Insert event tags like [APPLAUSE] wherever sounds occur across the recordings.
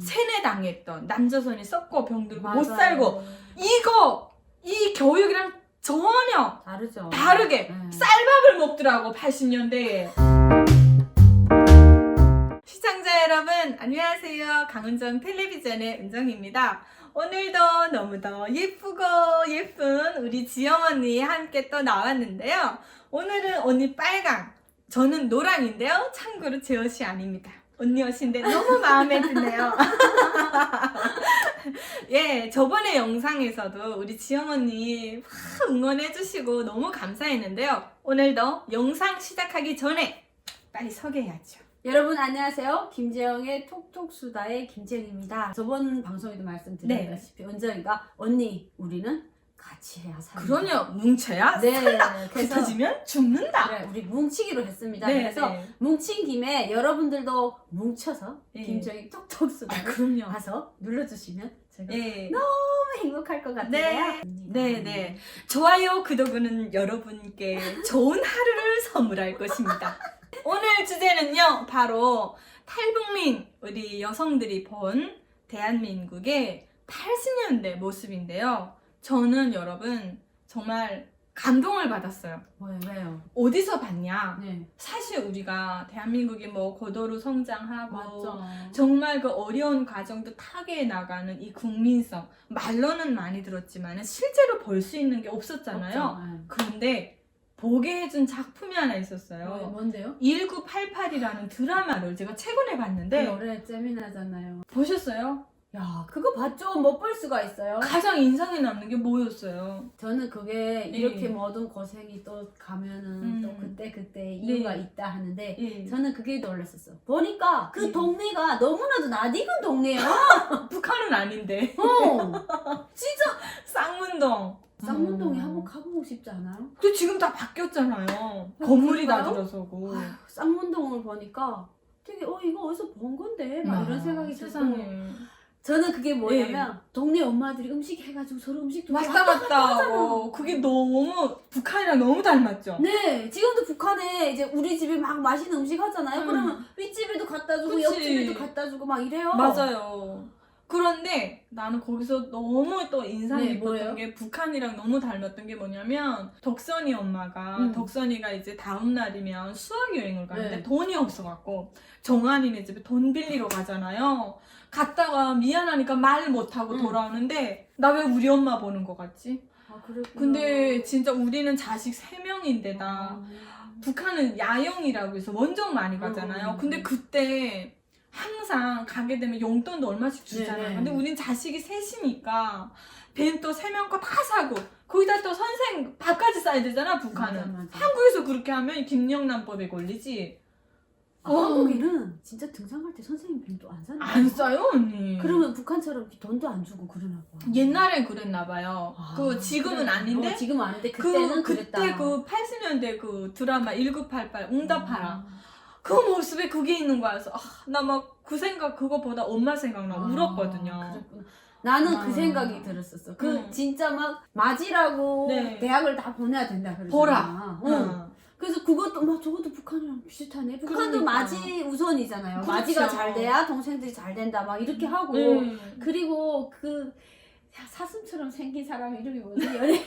세뇌당했던 남조선이 썩고 병들고 못 맞아요. 살고 이거 이 교육이랑 전혀 다르죠. 다르게 네. 쌀밥을 먹더라고 80년대에 시청자 여러분 안녕하세요 강은정 텔레비전의 은정입니다 오늘도 너무도 예쁘고 예쁜 우리 지영 언니 함께 또 나왔는데요 오늘은 언니 빨강 저는 노랑인데요 참고로 제 옷이 아닙니다 언니 옷인데 너무 마음에 드네요 [LAUGHS] 예, 저번에 영상에서도 우리 지영 언니 막 응원해주시고 너무 감사했는데요. 오늘도 영상 시작하기 전에 빨리 소개해야죠. 여러분 안녕하세요. 김재영의 톡톡 수다의 김재영입니다. 저번 방송에도 네. 말씀드렸다시피 은정이가 언니 우리는 같이 해야 산다. 그럼요, 뭉쳐야 네. 그래서 흩어지면 죽는다. 그래, 우리 뭉치기로 했습니다. 네, 그래서 네. 뭉친 김에 여러분들도 뭉쳐서 예. 김재영의 톡톡 수다 아, 를 그럼요. 가서 눌러주시면 제가 예. 너무 행복할 것 같아요. 네. 네, 네. 좋아요, 구독은 여러분께 좋은 하루를 선물할 것입니다. [LAUGHS] 오늘 주제는요, 바로 탈북민, 우리 여성들이 본 대한민국의 80년대 모습인데요. 저는 여러분, 정말 감동을 받았어요. 왜요? 어디서 봤냐? 네. 사실 우리가 대한민국이 뭐 고도로 성장하고. 정말 그 어려운 과정도 타개해 나가는 이 국민성 말로는 많이 들었지만 실제로 볼 수 있는 게 없었잖아요. 없죠. 네. 그런데 보게 해준 작품이 하나 뭐, 있었어요. 뭔데요? 1988이라는 드라마를 제가 최근에 봤는데 노래 재미나잖아요. 보셨어요? 야, 그거 봤죠? 못 볼 수가 있어요. 가장 인상에 남는 게 뭐였어요? 저는 그게 예. 이렇게 모든 고생이 또 가면은 음. 또 그때 그때 이유가 네. 있다 하는데 예. 저는 그게 놀랐었어. 보니까 그 예. 동네가 너무나도 낯익은 동네야. [LAUGHS] 북한은 아닌데 어, [LAUGHS] 진짜 쌍문동. 쌍문동에 음. 한번 가보고 싶지 않아요? 근데 지금 다 바뀌었잖아요. 건물이 다? 들어서고. 아휴, 쌍문동을 보니까 되게 어 이거 어디서 본 건데 막 이런 생각이 아, 세상에. 저는 그게 뭐냐면 동네 엄마들이 음식 해가지고 서로 음식 좀 왔다 갔다 하고 그게 너무 북한이랑 너무 닮았죠. 네, 지금도 북한에 이제 우리 집에 막 맛있는 음식 하잖아요. 음. 그러면 윗집에도 갖다 주고 그치. 옆집에도 갖다 주고 막 이래요. 맞아요. 그런데 나는 거기서 너무 또 인상 네, 깊었던 뭐예요? 게 북한이랑 너무 닮았던 게 뭐냐면 덕선이 엄마가 음. 덕선이가 이제 다음 날이면 수학 여행을 가는데 네. 돈이 없어갖고 정한이네 집에 돈 빌리러 가잖아요. 갔다가 미안하니까 말 못하고 음. 돌아오는데 나 왜 우리 엄마 보는 거 같지? 아. 근데 진짜 우리는 자식 3명인데다 아. 북한은 야영이라고 해서 원정 많이 가잖아요. 음. 근데 그때 항상 가게 되면 용돈도 얼마씩 주잖아요. 네네. 근데 우린 자식이 셋이니까 벤또 세명 거 다 사고 거기다 또 선생 밥까지 싸야 되잖아 북한은. 맞아, 맞아. 한국에서 그렇게 하면 김영란법에 걸리지. 아, 어. 한국에는 진짜 등산할 때 선생님 빈도 안 사는 안 싸요 언니. 그러면 북한처럼 이렇게 돈도 안 주고 그러나 봐. 옛날엔 그랬나 봐요. 아, 그 지금은 그래. 아닌데. 어, 지금은 아닌데 그 그때는 그때 그랬다. 그 80년대 그 드라마 1988 응답하라. 아. 그 모습에 그게 있는 거야. 그래서 아, 나 막 그 생각 그거보다 엄마 생각나 아, 울었거든요. 그랬구나. 나는 아. 그 생각이 들었었어. 그 음. 진짜 막 맞이라고 네. 대학을 다 보내야 된다 그러잖아. 보라. 응. 응. 그래서 그것도 막 저것도 북한이랑 비슷하네. 북한도 그러니까. 맞이 우선이잖아요. 그렇죠. 맞이가 잘 돼야 동생들이 잘 된다. 막 이렇게 하고 음. 그리고 그 야, 사슴처럼 생긴 사람 이름이 뭐지? 연예인.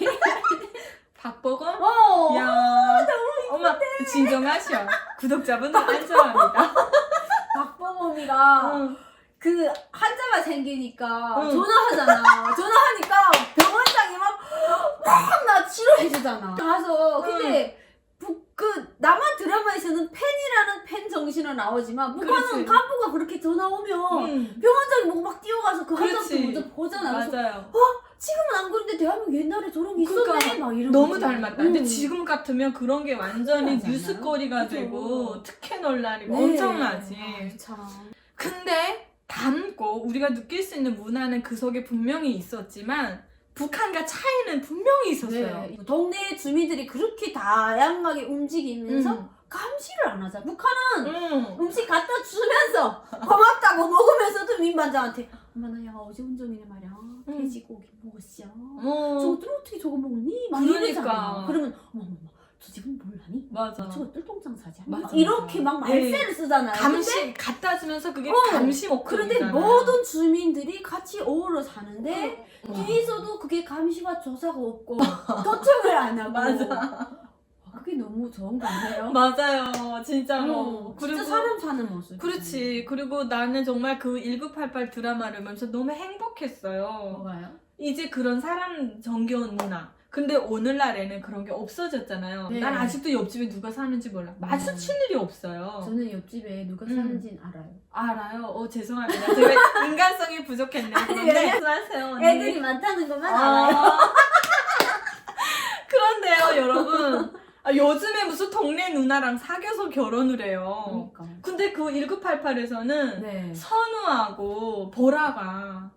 박보검? 어. 야, 엄마 진정하셔. 구독자분들 안전합니다. [LAUGHS] 박범범이가 응. 그 한자가 생기니까 응. 전화하잖아. 전화하니까 병원장이 막막나 치료해주잖아. 가서 근데 북, 그 남한 드라마에서는 팬이라는 팬 정신으로 나오지만 북한은. 간부가 그렇게 전화 오면 응. 병원장이 뭐막 뛰어가서 그 그렇지. 먼저 보잖아. 그래서 맞아요. 지금은 안 그런데 대한민국 옛날에 저런 게 있었네. 그러니까 막 이런 너무 거지. 닮았다. 근데 응. 지금 같으면 그런 게 완전히? 뉴스거리가. 되고 특혜 논란이고 네. 엄청나지. 아, 참. 근데 닮고 우리가 느낄 수 있는 문화는 그 속에 분명히 있었지만 북한과 차이는 분명히 있었어요. 네. 동네 주민들이 그렇게 다양하게 움직이면서 음. 감시를 안 하자. 북한은 응. 음식 갖다 주면서 고맙다고 먹으면서도 민반장한테 엄마 나야 어제 운전이네 말이야 돼지고기 먹었어 어. 저것들 어떻게 저거 먹니? 막 그러니까. 이러잖아 그러면 어머 어머 어머, 저 지금 몰라니? 맞아. 저거 맞아, 막 이렇게 맞아. 막 말세를 쓰잖아요. 근데 감시 갖다 주면서 그게 어, 감시 그런데 목적이잖아요. 모든 주민들이 같이 어우러 사는데 어. 뒤에서도 그게 감시와 조사가 없고 [LAUGHS] 도청을 안 하고 맞아. 너무 좋은 거 아니에요? [LAUGHS] 맞아요. 진짜로. 어, 진짜 그리고 사람 사는 모습. 그렇지. 그리고 나는 정말 그 1988 드라마를 보면서 너무 행복했어요. 뭐가요? 이제 그런 사람 정겨운 문화. 근데 오늘날에는 그런 게 없어졌잖아요. 네. 난 아직도 옆집에 누가 사는지 몰라. 마주칠 일이 없어요. 저는 옆집에 누가 음. 사는지는 알아요. 알아요. 어 죄송합니다. 제가 인간성이 부족했네요. 그런데 왜냐면 말씀하세요, 언니. 애들이 많다는 것만 알아요. 아. [LAUGHS] 그런데요, 여러분. 아, 요즘에 무슨 동네 누나랑 사귀어서 결혼을 해요. 그러니까. 근데 그 1988에서는 네. 선우하고 보라가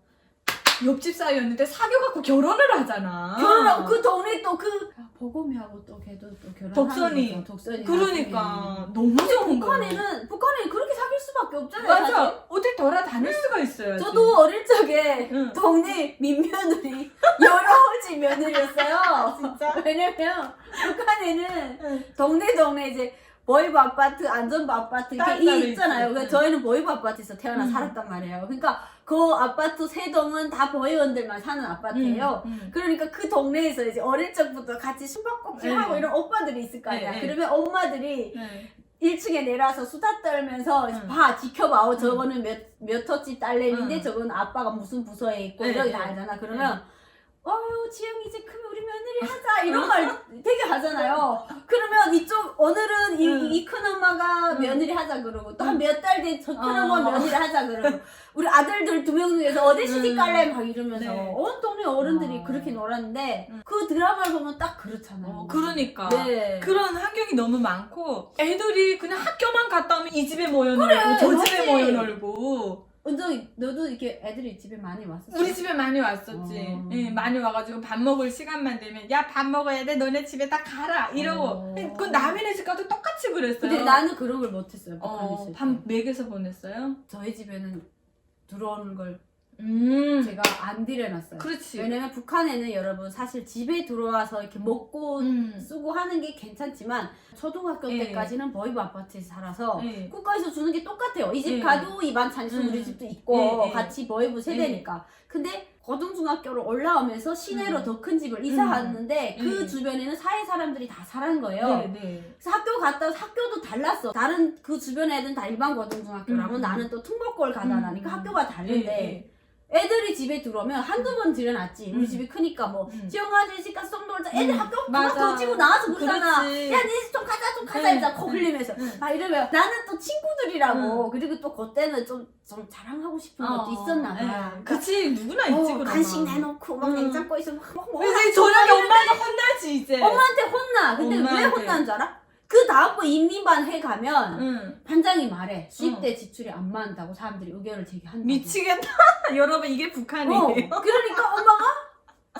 옆집 사이였는데 사귀어갖고 결혼을 하잖아. 결혼하고 그 동네 또 그 보검이하고 또 걔도 또 결혼. 덕선이. 덕선이. 그러니까 너무 좋은 거야. 북한에는 북한에는 그렇게 사귈 수밖에 없잖아요. 사실. 맞아. 어딜 돌아다닐 수가 있어요. 저도 어릴 적에 응. 동네 민며느리 [LAUGHS] 여러 집 며느리였어요. 진짜. 왜냐면 북한에는 응. 동네 동네 이제 보이브 아파트, 안전부 아파트 이렇게 따로 따로 이 있잖아요. 있지. 그래서 저희는 보이브 아파트에서 태어나 음. 살았단 말이에요. 그러니까 그 아파트 세 동은 다 보이원들만 사는 아파트예요. 음, 음. 그러니까 그 동네에서 이제 어릴 적부터 같이 숨바꼭질 하고 네. 이런 오빠들이 있을 거 아니야. 네, 네. 그러면 엄마들이 네. 1층에 내려와서 수다 떨면서 응. 봐 지켜봐 어, 저거는 몇, 몇 터치 딸내미인데 응. 저건 아빠가 무슨 부서에 있고 네. 다 알잖아 그러면 어유 지영이 이제 크면 우리 며느리 하자 [LAUGHS] 이런 말 되게 하잖아요 그러면 이쪽 오늘은 응. 이큰 엄마가 응. 며느리 하자 그러고 또한 응. 몇달 뒤에 저큰 어. 엄마 며느리 하자 그러고 우리 아들들 두 명 중에서 어디 시집 응. 갈래 막 이러면서 네. 온 동네 어른들이 어. 그렇게 놀았는데 응. 그 드라마를 보면 딱 그렇잖아요 어, 그러니까. 네. 그런 환경이 너무 많고 애들이 그냥 학교만 갔다 오면 이 집에 모여 놀고 그래, 저 맞지. 집에 모여 놀고 은정이 너도 이렇게 애들이 집에 많이 왔었어? 우리 집에 많이 왔었지. 어. 예, 많이 와가지고 밥 먹을 시간만 되면 야 밥 먹어야 돼 너네 집에 다 가라 이러고 어. 그 남이네 집 가도 똑같이 그랬어요. 근데 나는 그런 걸 못했어요. 어. 밤 맥에서 보냈어요. 저희 집에는 들어오는 걸 음, 제가 안 들여놨어요. 그렇지. 왜냐면 북한에는 여러분 사실 집에 들어와서 이렇게 먹고 음, 쓰고 하는 게 괜찮지만 초등학교 예. 때까지는 보이브 아파트에서 살아서 예. 국가에서 주는 게 똑같아요. 이 집 예. 가도 이 반찬 있으면 음. 우리 집도 있고 예, 예. 같이 보이브 세대니까. 근데 고등중학교로 올라오면서 시내로 음. 더큰 집을 이사하는데 그 예. 주변에는 사회 사람들이 다 사는 거예요. 네, 네. 그래서 학교 갔다 학교도 달랐어. 다른 그 주변 애들은 다 일반 고등중학교라면 음. 나는 또 특목고를 가다 음. 나니까 학교가 다른데 예, 애들이 집에 들어오면 한두 번 들여놨지. 우리 음. 집이 크니까 뭐 음. 지영아 아저씨 가서 똥 놀자. 애들 음. 학교 맞아. 그만 던지고 나와서 그러잖아. 그렇지. 야, 니네 좀 가자, 좀 가자, 네. 이자 코 흘리면서. 응. 막 이러면 나는 또 친구들이라고. 그리고 또 그때는 좀, 좀 자랑하고 싶은 것도 어, 있었나 봐. 예. 그러니까 그치 누구나 있지 어, 그런 간식 거. 내놓고 막 응. 냉장고에 있으면 막 뭐, 이제 저녁에 엄마가 혼나지 이제. 엄마한테 혼나. 근데 왜 엄마한테. 혼난 줄 알아? 그 다음번 인민반 회 가면 응. 반장이 말해 수입대 지출이 안 맞는다고 사람들이 의견을 제기한다고 미치겠다. [LAUGHS] 여러분 이게 북한이에요. 어, 그러니까 엄마가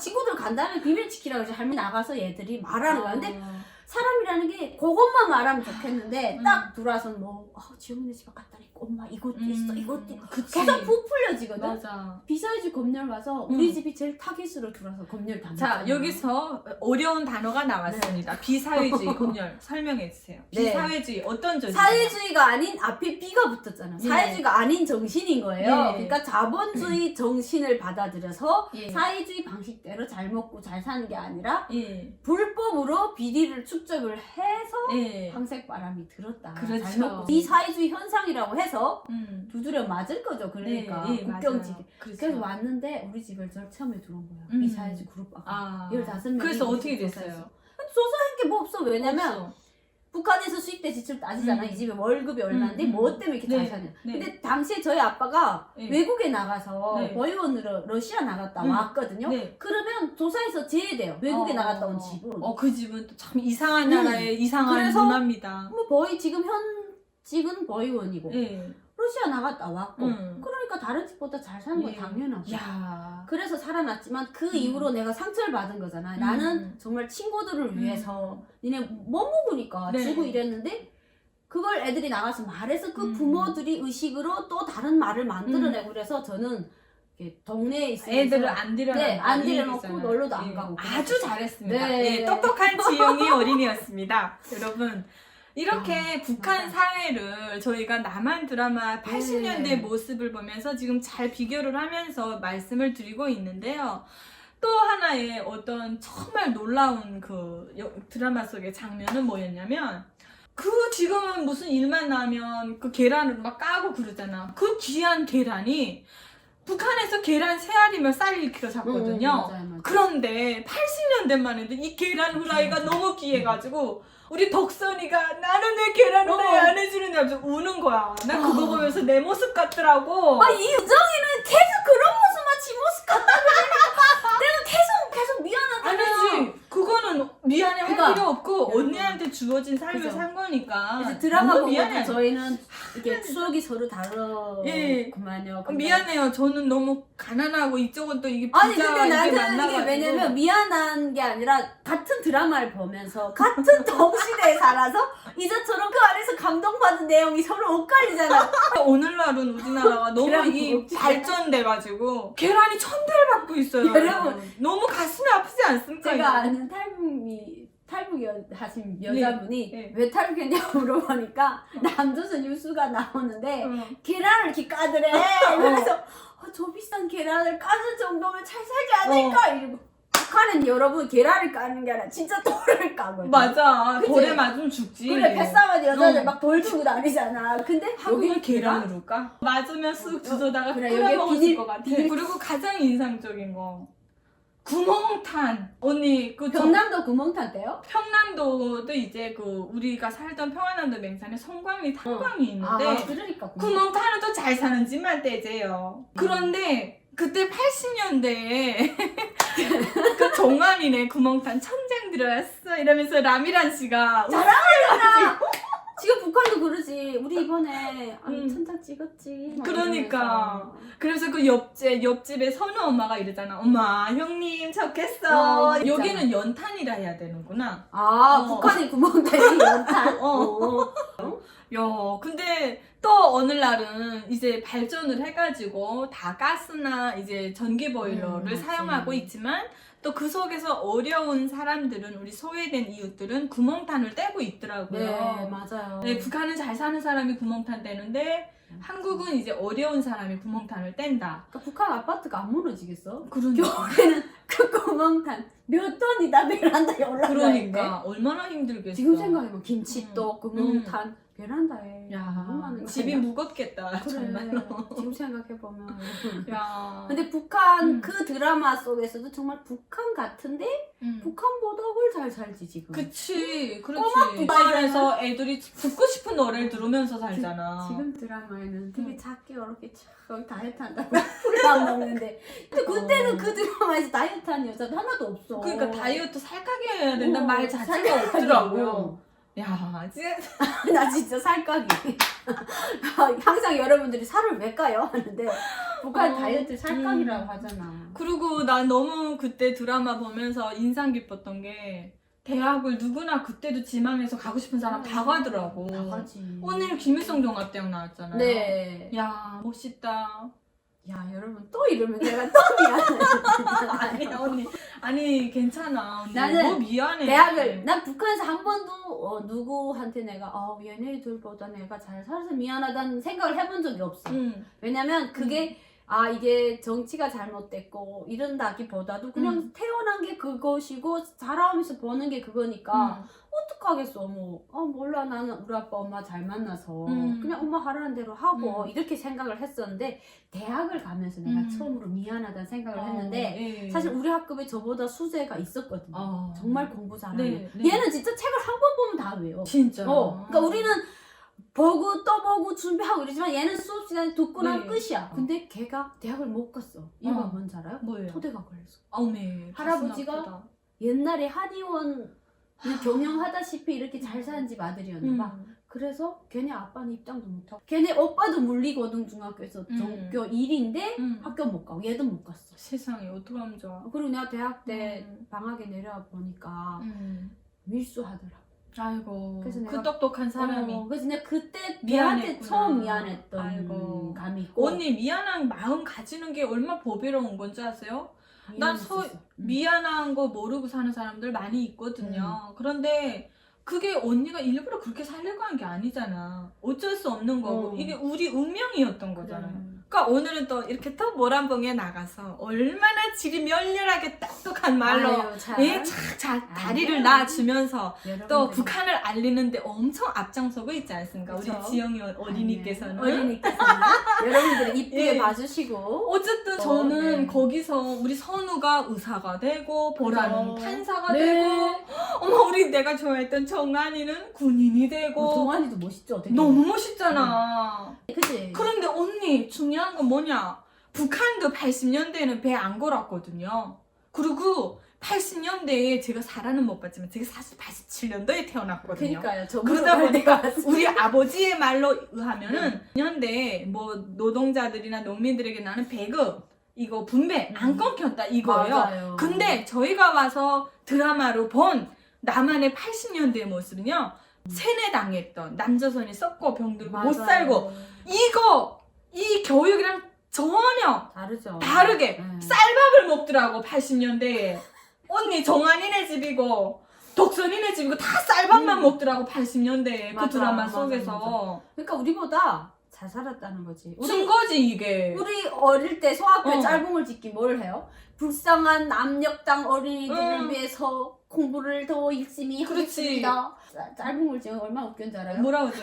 친구들 간다면 비밀 지키라고 해서 할머니 나가서 얘들이 말하는 거야 근데 어. 사람이라는 게 그것만 말하면 좋겠는데 음. 딱 들어와서 뭐 어, 지영이네 집에 갔다 니까 엄마 이것도 있어 음, 이것도 있어 그치. 계속 부풀려지거든 맞아. 비사이즈 검열 와서 우리 음. 집이 제일 타깃으로 들어와서 검열 다자 먹잖아. 여기서 어려운 단어가 나왔습니다. 비사회주의 [LAUGHS] 공열 설명해 주세요. 네. 비사회주의 어떤 존재? 사회주의가 아닌 앞에 B가 붙었잖아. 네. 사회주의가 아닌 정신인 거예요. 네. 그러니까 자본주의 정신을 받아들여서 예. 사회주의 방식대로 잘 먹고 잘 사는 게 아니라 예. 불법으로 비리를 축 적을 해서 예. 황색 바람이 들었다. 그렇죠. 잘 먹고 이 사회주의 현상이라고 해서 음. 두드려 맞을 거죠. 그러니까 예, 예, 국경지기. 맞아요. 그래서 왔는데 우리 집을 저 처음에 들어온 거예요. 음. 이 사회주의 그룹 아. 15명이 그래서 어떻게. 됐어요? 조사한 게 뭐 없어. 왜냐면 없어. 북한에서 수입대 지출 따지잖아. 음. 이 집에 월급이 얼마인데 음, 음. 뭐 때문에 이렇게 네, 잘 사냐. 네. 근데 당시에 저희 아빠가 네. 외국에 나가서 네. 보이원으로 러시아 나갔다 음. 왔거든요. 네. 그러면 조사에서 제외돼요. 외국에 어, 나갔다 온 집은. 어, 그 집은 또 참 이상한 음. 나라의 이상한 그래서 문화입니다. 뭐 보이 지금 현직은 보이원이고 예. 러시아 나갔다 왔고 음. 그러니까 다른 집보다 잘 사는 건 예. 당연하고. 야. 그래서 살아났지만 그 음. 이후로 내가 상처를 받은 거잖아. 음. 나는 정말 친구들을 위해서 니네 못 먹으니까 네. 주고 이랬는데 그걸 애들이 나가서 말해서 그 음. 부모들이 의식으로 또 다른 말을 만들어내고 그래서 저는 동네에 있으면서 애들을 안 들여놓고 네, 안이 들여놓고. 놀러도 안 예. 가고 아주 잘했습니다. 네. 예, 똑똑한 지영이 어린이였습니다. 여러분 이렇게 아, 북한 맞아. 사회를 저희가 남한 드라마 80년대 네. 모습을 보면서 지금 잘 비교를 하면서 말씀을 드리고 있는데요. 또 하나의 어떤 정말 놀라운 그 여- 드라마 속의 장면은 뭐였냐면 그 지금은 무슨 일만 나면 그 계란을 막 까고 그러잖아. 그 귀한 계란이 북한에서 계란 세 알이면 쌀 1kg 샀거든요. 음, 맞아요, 맞아요. 그런데 80년대만 해도 이 계란 후라이가 너무 귀해가지고 우리 덕선이가 나는 왜 계란 후라이 어. 안 해주느냐 하면서 우는 거야. 나 그거 아. 보면서 내 모습 같더라고. 아 이 유정이는 계속 그런 모습만 지 모습 같다 그러니까 내가 계속 계속 미안하잖아. 아니지. 그거는 미안해 할 그러니까 필요 없고. 언니한테 주어진 삶을 그죠. 산 거니까. 그래서 드라마 너무 보고 미안해. 저희는 이게 추억이 서로 다르구만요. 어, 미안해요. 저는 너무 가난하고 이쪽은 또 이게 아니 부자 근데 이게 나는 이게 만나가지고. 왜냐면 미안한 게 아니라 같은 드라마를 보면서 같은 동시대에 [LAUGHS] 살아서 이제처럼 그 안에서 감동받은 내용이 서로 엇갈리잖아. [LAUGHS] 오늘날은 우리나라가 너무 계란 이 먹지. 발전돼가지고 계란이 천 대를 받고 있어요. 여러분. 너무 가슴이 아프지 않습니까? 제가 이거? 아는 탈북 이 탈북 여, 하신 여자분이 네. 왜 탈북했냐고 물어보니까 남조선 뉴스가 나오는데 어. 계란을 이렇게 까더래. 그래서 어, 저 비싼 계란을 까는 정도면 잘 살지 않을까 이러고 북한은 여러분 계란을 까는 게 아니라 진짜 돌을 까거든. 맞아. 그치? 돌에 맞으면 죽지. 그래 뱃싸가지 여자들 어. 막돌 들고 다니잖아. 근데 한국은 계란으로 까? 맞으면 쓱 주워다가 그래, 끓여 여기 비닐- 것 같아. 비닐- 그리고 가장 인상적인 거 구멍탄. 언니 그 저- 경남도 구멍탄 때요? 평남도도 이제 그 우리가 살던 평안남도 맹산에 성광리 탄광이 있는데 아 그러니까 구멍. 구멍탄은 또 잘 사는 집만 떼재요. 그런데 그때 80년대에 [LAUGHS] 그 종아리네 구멍탄 천장 들어왔어 이러면서 라미란 씨가 자랑하잖아. 지금 북한도 그러지. 우리 이번에 아니, 음. 천장 찍었지. 막 그러니까. 이러면서. 그래서 그 옆집 옆집에 선우 엄마가 이러잖아. 엄마 형님 좋겠어. 어, 진짜. 여기는 연탄이라 해야 되는구나. 아 어. 북한이 구멍탄이 [LAUGHS] 연탄. 어. 어. 야, 근데 또 어느 날은 이제 발전을 해가지고 다 가스나 이제 전기 보일러를 음. 사용하고 있지만 또 그 속에서 어려운 사람들은 우리 소외된 이웃들은 구멍탄을 떼고 있더라고요. 네 맞아요. 네, 북한은 잘 사는 사람이 구멍탄 떼는데 한국은 이제 어려운 사람이 구멍탄을 뗀다. 그러니까 북한 아파트가 안 무너지겠어? 그러니까. 겨울에는 그 구멍탄 몇 톤이 다 베란다에 올라가. 그러니까 얼마나 힘들겠어. 지금 생각해보면 김치도 구멍탄 베란다에 야, 너무 많은 거 집이 아니야? 무겁겠다. 그래 정말로. 지금 생각해보면 [LAUGHS] 야. 근데 북한 음. 그 드라마 속에서도 정말 북한 같은데 음. 북한보다 훨 잘 살지 지금 그치, 꼬막 그렇지. 북한에서 애들이 듣고 싶은 노래를 들으면서 살잖아. 지금 드라마에는 되게 음. 작게 촥 여기 다이어트 한다고 [LAUGHS] 풀밥 먹는데 근데 그때는 어. 그 드라마에서 다이어트 하는 여자도 하나도 없어 그러니까 다이어트 살까기 해야 된다는 어, 말 자체가. 없더라고요. 야, 진짜 [LAUGHS] 나 진짜 살까기 [LAUGHS] 항상 여러분들이 살을 왜 까요? 하는데 북한 어, 다이어트 살까기라고 음. 하잖아 그리고 난 너무 그때 드라마 보면서 인상 깊었던 게 대학을 누구나 그때도 지망해서 가고 싶은 사람 다 가더라고. 다 가지 오늘 김일성 종합대학 나왔잖아요. 네. 야, 멋있다. 야 여러분 또 이러면 내가 또 미안해 [LAUGHS] 아니, 언니. 아니, 괜찮아. 언니. 나는 뭐 미안해. 대학을 난 북한에서 한 번도 어, 누구한테 내가 어, 얘네들보다 내가 잘 살아서 미안하다는 생각을 해본 적이 없어. 응. 왜냐면 그게 아 이게 정치가 잘못됐고 이런다기보다도 그냥 음. 태어난 게 그것이고 자라면서 보는 게 그거니까 응. 어떡하겠어 뭐. 어 몰라 나는 우리 아빠 엄마 잘 만나서 음. 그냥 엄마 하라는 대로 하고 음. 이렇게 생각을 했었는데 대학을 가면서 내가 음. 처음으로 미안하다는 생각을 어, 했는데 예. 사실 우리 학급에 저보다 수재가 있었거든요. 어. 정말 공부 잘하는. 네, 네. 얘는 진짜 책을 한 번 보면 다 외워. 진짜. 어. 그러니까 우리는 보고 또 보고 준비하고 이러지만 얘는 수업 시간에 듣고 나면 네. 끝이야. 어. 근데 걔가 대학을 못 갔어. 이유가 어. 뭔지 알아요? 뭐예요? 토대가 걸렸어. 어메. 할아버지가- 가슴 아프다. 옛날에 한의원 경영하다시피 이렇게 잘 사는 집 아들이었나 봐. 음. 그래서 걔네 아빠는 입장도 못하고 걔네 오빠도 물리고등중학교에서 음. 전교 1인데 음. 학교 못 가고 얘도 못 갔어. 세상에 어떡하면 좋아. 그리고 내가 대학 때 음. 방학에 내려와 보니까 음. 밀수하더라고. 아이고 그래서 그 내가- 똑똑한 사람이 어, 그래서 내가 그때 걔한테 미안했구나. 처음 미안했던 아이고. 감이 있고 언니 미안한 마음 가지는 게 얼마 보배로운 건지 아세요? 난 서- 미안했었어. 음. 미안한 거 모르고 사는 사람들 많이 있거든요. 그런데 그게 언니가 일부러 그렇게 살려고 한 게 아니잖아. 어쩔 수 없는 거고 어. 이게 우리 운명이었던. 거잖아요. 그러니까 오늘은 또 이렇게 또 모란봉에 나가서 얼마나 질이 멸렬하게 똑똑한 말로 아유, 참. 예, 착, 자, 다리를. 놔주면서 또 북한을 알리는데 엄청 앞장서고 있지 않습니까? 우리 그쵸? 지영이 어린이께서는. 아니에요. 어린이께서는 [LAUGHS] 여러분들이 이쁘게 예. 봐주시고 어쨌든 어, 저는 네. 거기서 우리 선우가 의사가 되고 보라는 그죠. 판사가 네. 되고 [GASPS] 어머 우리 내가 좋아했던 정한이는 군인이 되고 어, 동환이도 멋있죠 되게 너무 멋있잖아. 그치 그런데 언니 중요한 건 뭐냐? 북한도 80년대에는 배 안 걸었거든요. 그리고 80년대에 제가 살아는 못 봤지만 제가 사실 87년도에 태어났거든요. 그러니까요 저 그러다 보니까 우리 아버지의 말로 의하면은 년대 뭐 노동자들이나 농민들에게 나는 배급 이거 분배 안 음. 끊겼다 이거예요. 맞아요. 근데 저희가 와서 드라마로 본 나만의 80년대의 모습은요. 세뇌당했던 남조선이 썩고 병들고 못 맞아요. 살고 이거 이 교육이랑 전혀 다르죠 다르게 네. 쌀밥을 먹더라고 80년대에 언니 정한이네 집이고 독선이네 집이고 다 쌀밥만 음. 먹더라고 80년대에 그 맞아, 드라마 맞아, 속에서 그러니까 우리보다 잘 살았다는 거지 우리 쓴 거지 이게 우리 어릴 때 소학교 어. 짤봉을 짓기 뭘 해요? 불쌍한 남녘땅 어린이들을 응. 위해서 공부를 더 열심히 그렇지. 하겠습니다. 짤- 짤봉을 지금 얼마나 웃겼는지 알아요? 뭐라고 죠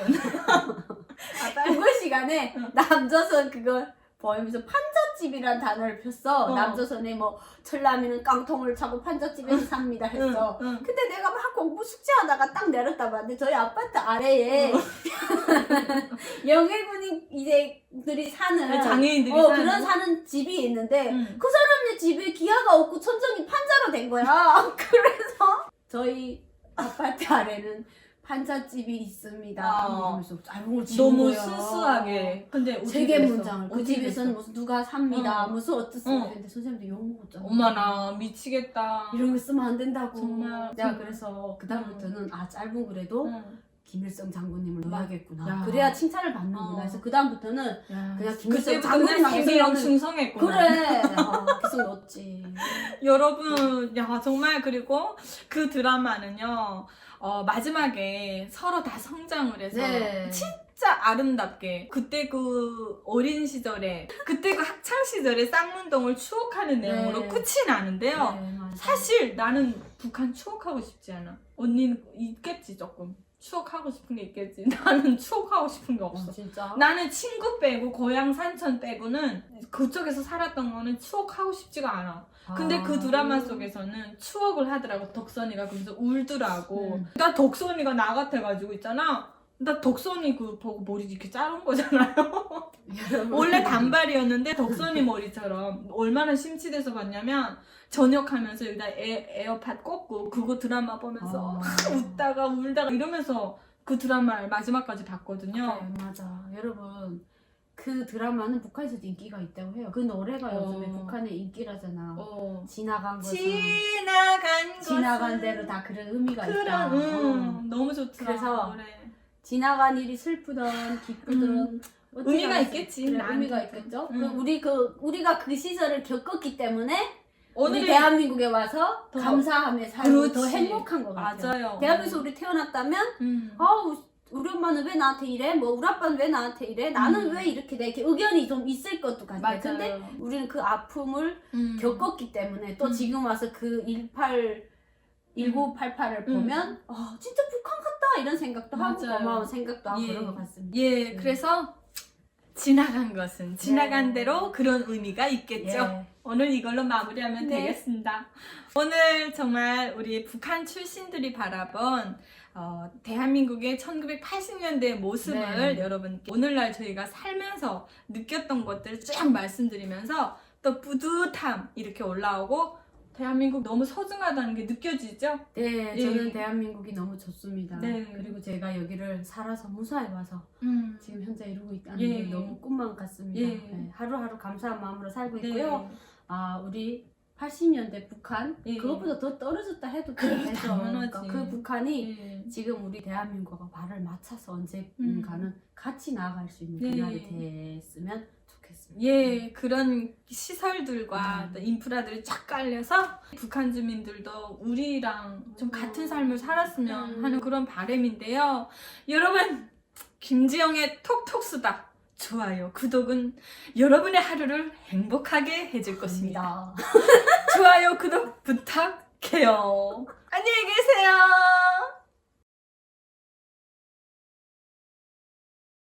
국어 [LAUGHS] 시간에 응. 남조선 그거 보면서 판잣집이란 단어를 폈어. 어. 남조선에 뭐 철남이는 깡통을 차고 판잣집에서 삽니다 했어. 응, 응. 근데 내가 막 공부 숙제하다가 딱 내렸다 봤는데 저희 아파트 아래에 [LAUGHS] 영해군이 이제들이 사는 네, 장애인들이 어, 사는 그런 사는 집이 있는데 응. 그 사람네 집에 기아가 없고 천정이 판자로 된 거야. [LAUGHS] 그래서 저희 아파트 아래는 판자집이 있습니다. 어. 이러면서 지은 너무 거야. 순수하게 근데 우리 세계 집에서, 문장을 그 우리 집에서는 집에서. 무슨 누가 삽니다. 어. 무슨 어떻습니다. 어. 근데 선생님도 욕 먹었잖아. 엄마 나 미치겠다 이런 거 쓰면 안 된다고. 정말. 내가 정말. 그래서 그 다음부터는 아 짧은 글에도 응. 김일성 장군님을 넣어야겠구나. 야. 그래야 칭찬을 받는구나. 어. 그래서 그다음부터는 야, 그냥 김일성 세계령 나오면은- 충성했구나 그래. 어, 계속 넣었지. [LAUGHS] 여러분, 야, 정말, 그리고 그 드라마는요, 어, 마지막에 서로 다 성장을 해서 네. 진짜 아름답게 그때 그 어린 시절에, 그때 그 학창 시절에 쌍문동을 추억하는 네. 내용으로 끝이 나는데요. 네, 맞아. 사실 나는 북한 추억하고 싶지 않아. 언니는 있겠지, 조금. 추억하고 싶은 게 있겠지. [LAUGHS] 나는 추억하고 싶은 게 없어. 어, 진짜. 나는 친구 빼고 고향 산천 빼고는 그쪽에서 살았던 거는 추억하고 싶지가 않아. 근데 아. 그 드라마 속에서는 추억을 하더라고 덕선이가 그래서 울더라고. 음. 나 덕선이가 나 같아가지고 있잖아. 나 덕선이 그 보고 머리 이렇게 자른 거잖아요. [LAUGHS] 원래 단발이었는데 덕선이 머리처럼 얼마나 심취돼서 봤냐면 저녁하면서 여기다 에, 에어팟 꽂고 그거 드라마 보면서 어. 막 [LAUGHS] 웃다가 울다가 이러면서 그 드라마를 마지막까지 봤거든요. 네, 맞아. 여러분. 그 드라마는 북한에서도 인기가 있다고 해요. 그 노래가 어. 요즘에 북한의 인기라잖아. 어. 지나간 것은 지나간 것은 지나간 대로 다 그런 의미가 있다. 그런 음, 어. 너무 좋더라 그래서 노래. 지나간 일이 슬프든 기쁘든 어떻게 의미가 알았- 있겠지, 그래, 나한테. 의미가 있겠죠. 음. 그 우리 그 우리가 그 시절을 겪었기 때문에 오늘의 대한민국에 와서 더- 감사하며 살고 더 그렇지. 행복한 것 같아요. 맞아요. 대한민국에서 우리 태어났다면 음. 아우 우리 엄마는 왜 나한테 이래? 뭐 우리 아빠는 왜 나한테 이래? 나는 음. 왜 이렇게 돼? 이렇게 의견이 좀 있을 것도 같아요. 맞아요. 근데 우리는 그 아픔을 음. 겪었기 때문에 또 음. 지금 와서 그 18, 1988을 음. 보면 아 진짜 북한 같다 이런 생각도 하고 맞아요. 고마운 생각도 하고 예. 그런 것 같습니다. 예, 그래서 지나간 것은 지나간 예. 대로 그런 의미가 있겠죠. 예. 오늘 이걸로 마무리하면 네. 되겠습니다. 오늘 정말 우리 북한 출신들이 바라본 어, 대한민국의 1980년대의 모습을 네. 여러분 오늘날 저희가 살면서 느꼈던 것들을 쭉 말씀드리면서 또 뿌듯함 이렇게 올라오고 대한민국 너무 소중하다는 게 느껴지죠? 네, 예. 저는 대한민국이 너무 좋습니다. 네. 그리고 제가 여기를 살아서 무사히 와서 음. 지금 현재 이루고 있다는 예. 게 너무 꿈만 같습니다. 예. 네, 하루하루 감사한 마음으로 살고 네. 있고요. 아, 우리 80년대 북한 예. 그것보다 더 떨어졌다 해도 되죠. 당연하지. 그러니까 그 북한이 예. 지금 우리 대한민국과 발을 맞춰서 음. 언젠가는 같이 나아갈 수 있는 네. 그날이 됐으면 좋겠습니다. 예, 그런 시설들과 음. 또 인프라들이 쫙 깔려서 북한 주민들도 우리랑 좀 같은 삶을 살았으면 음. 하는 그런 바람인데요. 여러분, 김지영의 톡톡 수다. 좋아요, 구독은 여러분의 하루를 행복하게 해줄 것입니다. [LAUGHS] 좋아요, 구독 부탁해요. 안녕히 계세요.